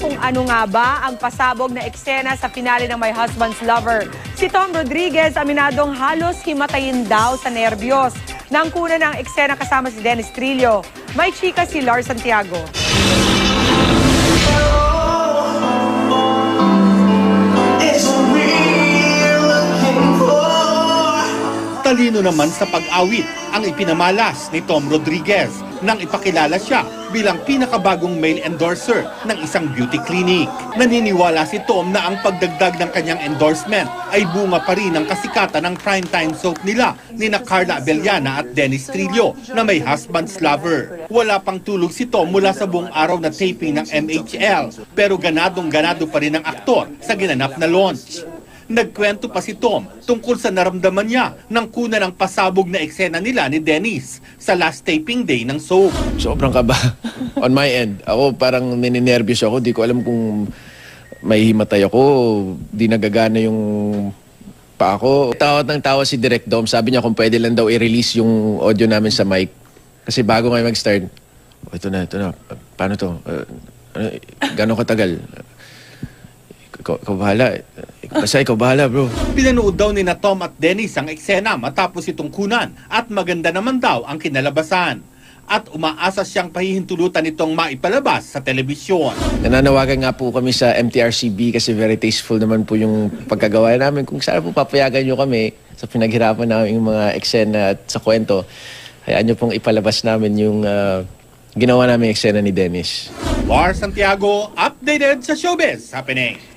Kung ano nga ba ang pasabog na eksena sa finale ng My Husband's Lover. Si Tom Rodriguez aminadong halos himatayin daw sa nerbiyos nang kuna ng eksena kasama si Dennis Trillo. May chika si Lars Santiago. Talino naman sa pag-awit ang ipinamalas ni Tom Rodriguez nang ipakilala siya bilang pinakabagong male endorser ng isang beauty clinic. Naniniwala si Tom na ang pagdagdag ng kanyang endorsement ay bunga pa rin ng kasikatan ng primetime soap nila ni na Carla Abellana at Dennis Trillo na may husband's lover. Wala pang tulog si Tom mula sa buong araw na taping ng MHL pero ganadong ganado pa rin ang aktor sa ginanap na launch. Nagkwento pa si Tom tungkol sa naramdaman niya nang kuna ng pasabog na eksena nila ni Dennis sa last taping day ng soap. sobrang kaba on my end. Ako parang nininervyos ako. Di ko alam kung may himatay ako, di nagagana yung pa ako. Tawat ng tawa si Direk Dom. Sabi niya kung pwede lang daw i-release yung audio namin sa mic. Kasi bago ngayon mag-start, oh, ito na, ito na. Paano to? Uh, ano, gano'ng katagal? Ikaw, ikaw bahala. Basta ikaw bahala, bro. Pinanood daw ni na Tom at Dennis ang eksena matapos itong kunan at maganda naman daw ang kinalabasan. At umaasa siyang pahihintulutan itong maipalabas sa telebisyon. Nananawagan nga po kami sa MTRCB kasi very tasteful naman po yung pagkagawa namin. Kung sana po papayagan nyo kami sa pinaghirapan namin yung mga eksena at sa kwento, hayaan nyo pong ipalabas namin yung ah, ginawa namin eksena ni Dennis. Lars Santiago, updated sa showbiz happening.